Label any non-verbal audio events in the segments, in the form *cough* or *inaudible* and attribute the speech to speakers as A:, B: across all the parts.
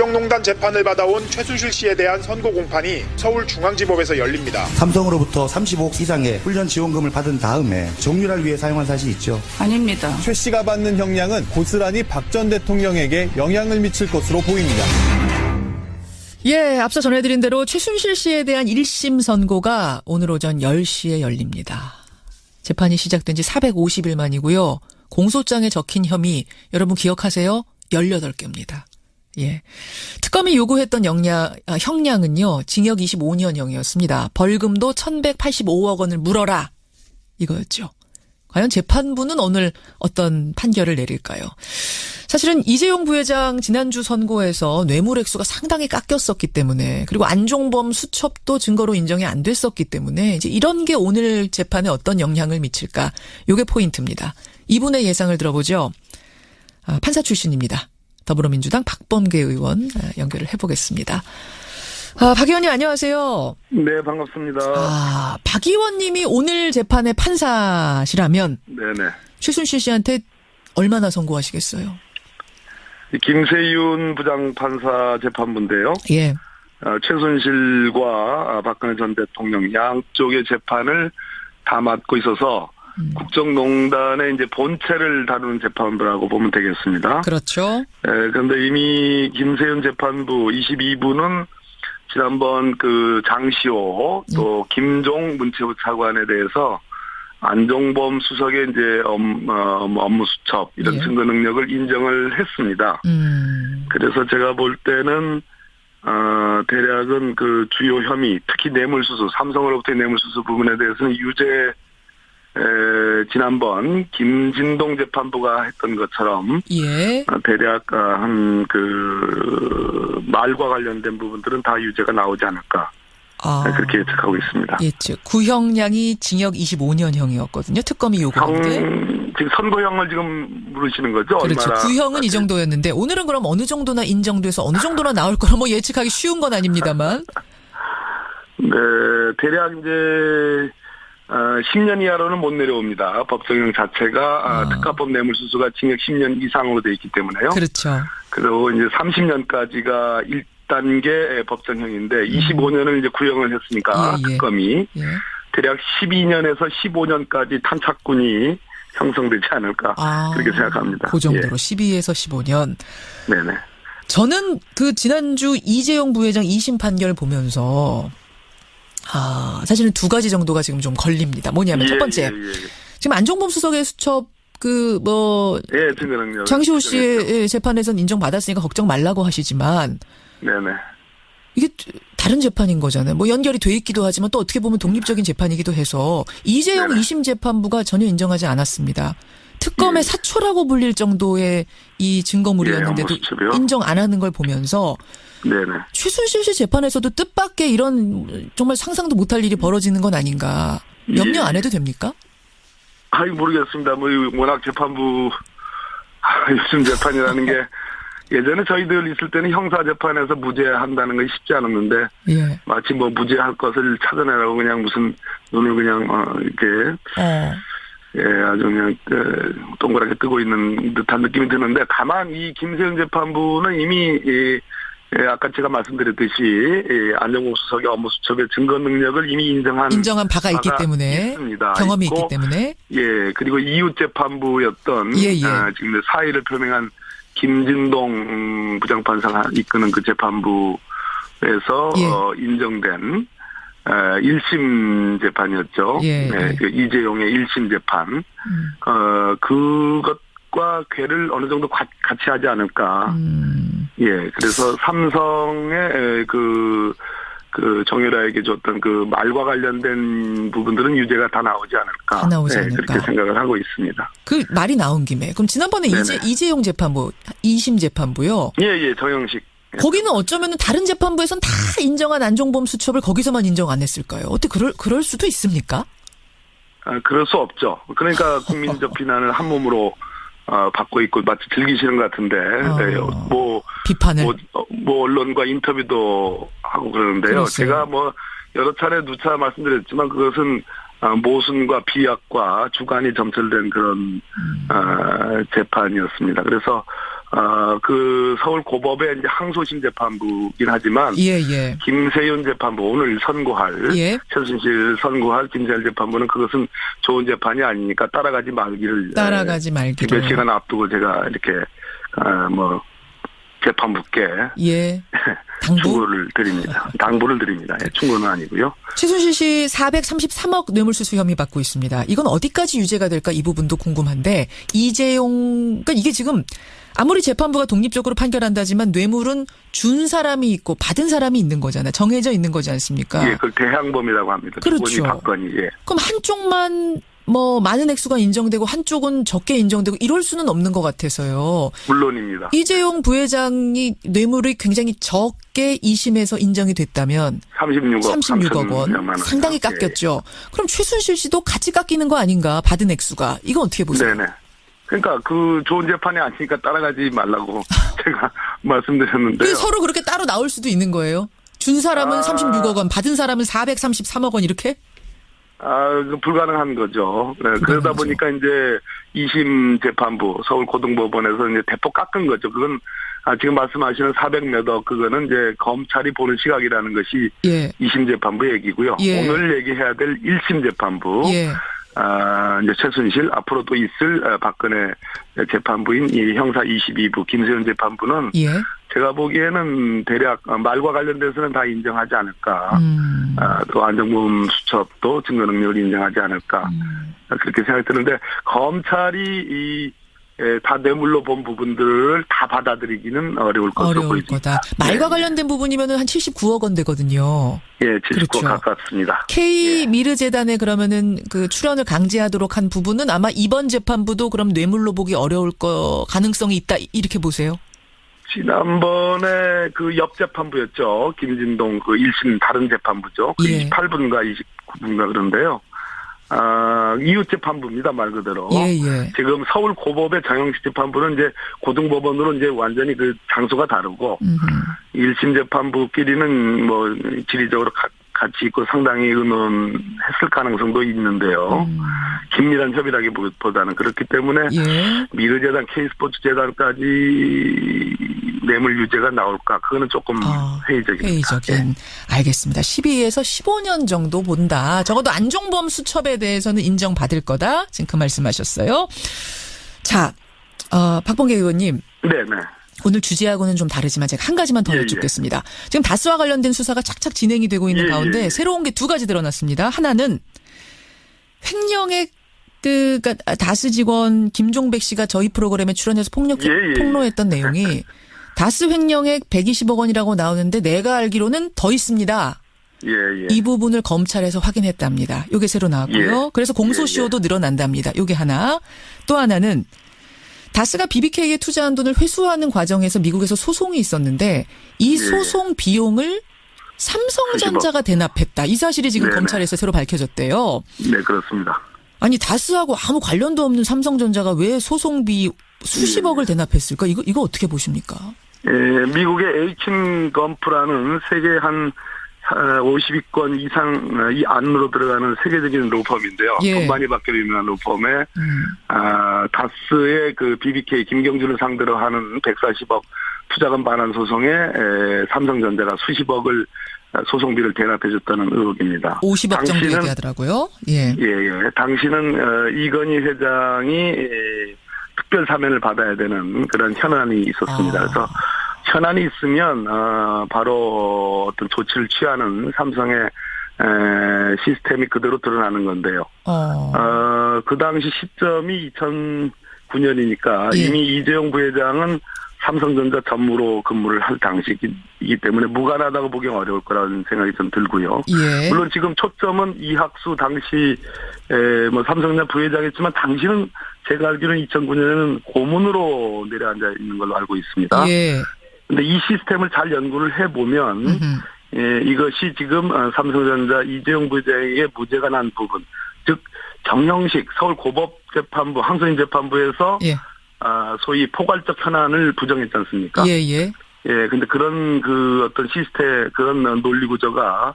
A: 국정농단 재판을 받아온 최순실 씨에 대한 선고 공판이 서울중앙지법에서 열립니다.
B: 삼성으로부터 35억 이상의 훈련 지원금을 받은 다음에 정유를 위해 사용한 사실이 있죠.
C: 아닙니다.
D: 최 씨가 받는 형량은 고스란히 박 전 대통령에게 영향을 미칠 것으로 보입니다.
E: 예, 앞서 전해드린 대로 최순실 씨에 대한 1심 선고가 오늘 오전 10시에 열립니다. 재판이 시작된 지 450일 만이고요. 공소장에 적힌 혐의 여러분 기억하세요? 18개입니다. 예. 특검이 요구했던 영량, 아, 형량은요, 징역 25년형이었습니다. 벌금도 1185억 원을 물어라. 이거였죠. 과연 재판부는 오늘 어떤 판결을 내릴까요? 사실은 이재용 부회장 지난주 선고에서 뇌물 액수가 상당히 깎였었기 때문에 그리고 안종범 수첩도 증거로 인정이 안 됐었기 때문에 이제 이런 게 오늘 재판에 어떤 영향을 미칠까? 요게 포인트입니다. 이분의 예상을 들어보죠. 아, 판사 출신입니다. 더불어민주당 박범계 의원 아, 연결을 해보겠습니다. 아, 박 의원님 안녕하세요.
F: 네, 반갑습니다.
E: 아, 박 의원님이 오늘 재판의 판사시라면
F: 네네.
E: 최순실 씨한테 얼마나 선고하시겠어요?
F: 이 김세윤 부장판사 재판부인데요.
E: 예.
F: 어, 최순실과 아, 박근혜 전 대통령 양쪽의 재판을 다 맡고 있어서
E: 음.
F: 국정농단의 이제 본체를 다루는 재판부라고 보면 되겠습니다.
E: 그렇죠.
F: 예, 그런데 이미 김세윤 재판부 22부는 지난번 그 장시호 또 김종 문체부 차관에 대해서 안종범 수석의 이제 업- 어, 업무 수첩 이런
E: 예.
F: 증거 능력을 인정을 했습니다.
E: 음.
F: 그래서 제가 볼 때는 어 대략은 그 주요 혐의 특히 뇌물수수 삼성으로부터의 뇌물수수 부분에 대해서는 유죄 에, 지난번 김진동 재판부가 했던 것처럼
E: 예.
F: 어, 대략 한 그 말과 관련된 부분들은 다 유죄가 나오지 않을까
E: 아.
F: 그렇게 예측하고 있습니다.
E: 예측. 구형량이 징역 25년형이었거든요. 특검이 요구한 게.
F: 형 지금 선고형을 지금 물으시는 거죠?
E: 그렇죠.
F: 얼마나
E: 구형은 이 정도였는데 오늘은 그럼 어느 정도나 인정돼서 어느 정도나 나올 거라 뭐 예측하기 쉬운 건 아닙니다만. *laughs*
F: 네, 대략 이제 어, 10년 이하로는 못 내려옵니다. 법정형 자체가 아,
E: 아.
F: 특가법 뇌물수수가 징역 10년 이상으로 돼 있기 때문에요.
E: 그렇죠.
F: 그리고 이제 30년까지가 1단계 법정형인데 25년을 이제 구형을 했으니까
E: 예, 예.
F: 특검이
E: 예.
F: 대략 12년에서 15년까지 탄착군이 형성되지 않을까
E: 아.
F: 그렇게 생각합니다.
E: 그 정도로 12에서 15년.
F: 예. 네네.
E: 저는 그 지난주 이재용 부회장 2심 판결 보면서 아, 사실은 두 가지 정도가 지금 좀 걸립니다. 뭐냐면 첫
F: 예,
E: 번째.
F: 예, 예,
E: 지금 안종범 수석의 수첩 그 뭐
F: 예, 증거 능력.
E: 장시호 씨의 재판에선 인정받았으니까 걱정 말라고 하시지만
F: 네네.
E: 이게 다른 재판인 거잖아요. 뭐 연결이 돼 있기도 하지만 또 어떻게 보면 독립적인 재판이기도 해서 이재용
F: 네네.
E: 2심 재판부가 전혀 인정하지 않았습니다. 특검의
F: 예.
E: 사초라고 불릴 정도의 이 증거물이었는데도
F: 예?
E: 인정 안 하는 걸 보면서
F: 네네.
E: 최순실 씨 재판에서도 뜻밖의 이런 정말 상상도 못할 일이 벌어지는 건 아닌가 염려
F: 예.
E: 안 해도 됩니까?
F: 아이 모르겠습니다. 뭐이 워낙 재판부 아, 요즘 재판이라는 게 예전에 저희들 있을 때는 형사 재판에서 무죄한다는 건 쉽지 않았는데
E: 예.
F: 마치 뭐 무죄할 것을 찾아내라고 그냥 무슨 눈을 그냥 어 이렇게
E: 어.
F: 예 아주 그냥 그 동그랗게 뜨고 있는 듯한 느낌이 드는데 다만 이 김세윤 재판부는 이미 이 예, 아까 제가 말씀드렸듯이 이 안정국 수석의 업무 수첩의 증거 능력을 이미 인정한
E: 인정한 바가 있기
F: 바가
E: 때문에
F: 있습니다.
E: 경험이
F: 있고
E: 있기 때문에
F: 예, 그리고 이웃 재판부였던
E: 예, 예.
F: 아, 지금 사의를 표명한 김진동 음, 부장판사가 이끄는 그 재판부에서
E: 예.
F: 어, 인정된 어, 1심 재판이었죠.
E: 예,
F: 네,
E: 예.
F: 그 이재용의 1심 재판.
E: 음,
F: 어, 그것과 괴를 어느 정도 가- 같이 하지 않을까.
E: 음,
F: 예, 그래서 삼성의 에, 그, 그 정유라에게 줬던 그 말과 관련된 부분들은 유죄가 다 나오지 않을까.
E: 다 나오지
F: 네,
E: 않을까.
F: 그렇게 생각을 하고 있습니다.
E: 그 말이 나온 김에 그럼 지난번에
F: 네네.
E: 이재 이재용 재판부 2심 재판부요.
F: 예, 예, 정영식.
E: 거기는 어쩌면은 다른 재판부에선 다 인정한 안종범 수첩을 거기서만 인정 안 했을까요? 어떻게 그럴 그럴 수도 있습니까?
F: 아, 그럴 수 없죠. 그러니까 국민적 비난을 한 몸으로 어, 받고 있고 마치 즐기시는 것 같은데,
E: 어.
F: 네, 뭐,
E: 비판을
F: 뭐, 어, 뭐 언론과 인터뷰도 하고 그러는데요.
E: 그랬어요.
F: 제가 뭐 여러 차례 누차 말씀드렸지만 그것은 어, 모순과 비약과 주관이 점철된 그런
E: 음.
F: 어, 재판이었습니다. 그래서 어, 그 서울 고법의 이제 항소심 재판부긴 하지만
E: 예, 예.
F: 김세윤 재판부 오늘 선고할
E: 예.
F: 최순실 선고할 김세윤 재판부는 그것은 좋은 재판이 아니니까 따라가지 말기를
E: 따라가지
F: 에,
E: 말기를.
F: 몇 시간 앞두고 제가 이렇게 어, 뭐 재판부께
E: 예. 당부?
F: 충고를 드립니다. 당부를 드립니다. 예, 충고는 아니고요.
E: 최순실 씨 433억 뇌물수수 혐의 받고 있습니다. 이건 어디까지 유죄가 될까 이 부분도 궁금한데 이재용 그러니까 이게 지금 아무리 재판부가 독립적으로 판결한다지만 뇌물은 준 사람이 있고 받은 사람이 있는 거잖아요. 정해져 있는 거지 않습니까?
F: 예, 그걸 대항범이라고 합니다.
E: 그렇죠.
F: 박건이 예.
E: 그럼 한쪽만 뭐 많은 액수가 인정되고 한쪽은 적게 인정되고 이럴 수는 없는 것 같아서요.
F: 물론입니다.
E: 이재용 부회장이 뇌물이 굉장히 적게 2심에서 인정이 됐다면
F: 36억,
E: 36억 원
F: 3천여만 원.
E: 상당히
F: 예.
E: 깎였죠. 그럼 최순실 씨도 같이 깎이는 거 아닌가 받은 액수가 이거 어떻게 보세요?
F: 네네. 그러니까 그 좋은 재판이 아니니까 따라가지 말라고 *laughs* 제가 말씀드렸는데요.
E: 그 서로 그렇게 따로 나올 수도 있는 거예요. 준 사람은
F: 아.
E: 36억 원, 받은 사람은 433억 원 이렇게?
F: 아, 그 불가능한 거죠. 네, 그러다. 보니까 이제 2심 재판부 서울 고등법원에서 이제 대폭 깎은 거죠. 그건 아, 지금 말씀하시는 400몇억 그거는 이제 검찰이 보는 시각이라는 것이
E: 예.
F: 2심 재판부 얘기고요.
E: 예.
F: 오늘 얘기해야 될 1심 재판부
E: 예.
F: 아, 이제 최순실 앞으로 또 있을 어, 박근혜 재판부인 이 형사 22부 김세현 재판부는
E: 예.
F: 제가 보기에는 대략 어, 말과 관련돼서는 다 인정하지 않을까.
E: 음.
F: 아, 또 안정범 수첩도 증거 능력을 인정하지 않을까.
E: 음.
F: 그렇게 생각이 드는데 검찰이 이 에, 다 뇌물로 본 부분들을 다 받아들이기는 어려울 것으로
E: 어려울
F: 보입니다.
E: 거다. 말과
F: 네.
E: 관련된 부분이면은 한 79억 원 되거든요.
F: 예, 79
E: 그렇죠.
F: 가깝습니다.
E: K
F: 예.
E: 미르 재단에 그러면은 그 출연을 강제하도록 한 부분은 아마 이번 재판부도 그럼 뇌물로 보기 어려울 거 가능성이 있다 이렇게 보세요.
F: 지난번에 그 옆 재판부였죠. 김진동 그 1심 다른 재판부죠. 그
E: 예.
F: 28분가 29분가 그런데요. 아, 이웃 재판부입니다. 말 그대로.
E: 예, 예.
F: 지금 서울 고법의 정영식 재판부는 이제 고등법원으로 이제 완전히 그 장소가 다르고
E: 음흠.
F: 1심 재판부끼리는 뭐 지리적으로 가- 같이 있고 상당히 의논했을 가능성도 있는데요.
E: 음.
F: 긴밀한 협의라기보다는 그렇기 때문에
E: 예.
F: 미르재단, K스포츠 재단까지 뇌물 유죄가 나올까? 그거는 조금
E: 아,
F: 회의적입니다.
E: 회의적인.
F: 예.
E: 알겠습니다. 12에서 15년 정도 본다. 적어도 안종범 수첩에 대해서는 인정받을 거다. 지금 그 말씀하셨어요. 자, 어, 박봉계 의원님.
F: 네, 네.
E: 오늘 주제하고는 좀 다르지만 제가 한 가지만 더
F: 예, 예.
E: 여쭙겠습니다. 지금 다스와 관련된 수사가 착착 진행이 되고 있는
F: 예,
E: 가운데
F: 예, 예.
E: 새로운 게 두 가지 드러났습니다. 하나는 횡령의 그, 그니까, 다스 직원 김종백 씨가 저희 프로그램에 출연해서 폭력,
F: 예, 예, 예.
E: 폭로했던 내용이 *laughs* 다스 횡령액 120억 원이라고 나오는데 내가 알기로는 더 있습니다.
F: 예, 예.
E: 이 부분을 검찰에서 확인했답니다. 요게 새로 나왔고요.
F: 예.
E: 그래서 공소시효도 늘어난답니다. 요게 하나. 또 하나는 다스가 BBK에 투자한 돈을 회수하는 과정에서 미국에서 소송이 있었는데 이
F: 예.
E: 소송 비용을 삼성전자가 대납했다. 이 사실이 지금
F: 네네.
E: 검찰에서 새로 밝혀졌대요.
F: 네, 그렇습니다.
E: 아니 다스하고 아무 관련도 없는 삼성전자가 왜 소송비 수십억을
F: 예.
E: 대납했을까? 이거 이거 어떻게 보십니까?
F: 예, 미국의 에이친 건프라는 세계 한 50위권 이상 어, 이 안으로 들어가는 세계적인 로펌인데요.
E: 예.
F: 돈 많이 받기로 유명한 로펌에
E: 음.
F: 아, 다스의 그 BBK 김경준을 상대로 하는 140억 투자금 반환 소송에 에, 삼성전자가 수십억을 어, 소송비를 대납해줬다는 의혹입니다.
E: 50억 정도
F: 당시는-
E: 얘기하더라고요. 예.
F: 예, 예. 당신은 어, 이건희 회장이 에, 특별 사면을 받아야 되는 그런 현안이 있었습니다.
E: 아.
F: 그래서 현안이 있으면 어, 바로 어떤 조치를 취하는 삼성의 에, 시스템이 그대로 드러나는 건데요.
E: 어.
F: 어, 그 당시 시점이 2009년이니까
E: 예.
F: 이미 이재용 부회장은 삼성전자 전무로 근무를 할 당시이기 때문에 무관하다고 보기 어려울 거라는 생각이 좀 들고요.
E: 예.
F: 물론 지금 초점은 이학수 당시 에, 뭐 삼성전자 부회장이었지만 당시는 제가 알기로는 2009년에는 고문으로 내려앉아 있는 걸로 알고 있습니다.
E: 예.
F: 근데 이 시스템을 잘 연구를 해 보면
E: 음흠.
F: 예, 이것이 지금 어, 삼성전자 이재용 부회장에게 무죄가 난 부분, 즉 정형식 서울 고법 재판부 항소인 재판부에서
E: 예.
F: 아, 소위 포괄적 현안을 부정했지 않습니까?
E: 예, 예.
F: 예, 근데 그런 그 어떤 시스템 그런 논리 구조가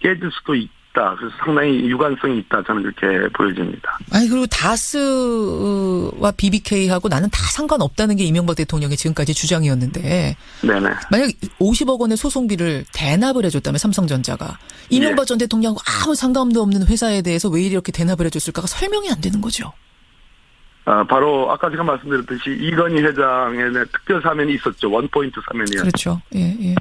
F: 깨질 수도 있, 있다. 그래서 상당히 유관성이 있다. 저는 그렇게 보여집니다.
E: 아니 그리고 다스와 BBK하고 나는 다 상관없다는 게 이명박 대통령의 지금까지 주장이었는데
F: 네네.
E: 만약 50억 원의 소송비를 대납을 해줬다면 삼성전자가 이명박 전 대통령하고 아무 상관도 없는 회사에 대해서 왜 이렇게 대납을 해줬을까가 설명이 안 되는 거죠.
F: 아, 바로 아까 제가 말씀드렸듯이 이건희 회장의 특별 사면이 있었죠. 원포인트 사면이요.
E: 그렇죠. 예, 예.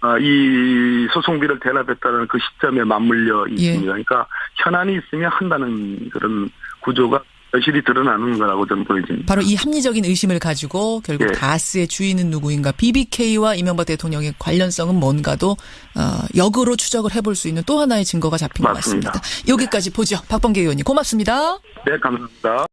F: 아, 이 소송비를 대납했다는 그 시점에 맞물려
E: 예.
F: 있습니다. 그러니까 현안이 있으면 한다는 그런 구조가 여실히 드러나는 거라고 저는 보여집니다.
E: 바로 이 합리적인 의심을 가지고 결국
F: 예.
E: 다스의 주인은 누구인가, BBK와 이명박 대통령의 관련성은 뭔가도 어, 역으로 추적을 해볼 수 있는 또 하나의 증거가 잡힌
F: 맞습니다.
E: 것 같습니다. 여기까지 보죠. 박범계 의원님 고맙습니다.
F: 네, 감사합니다.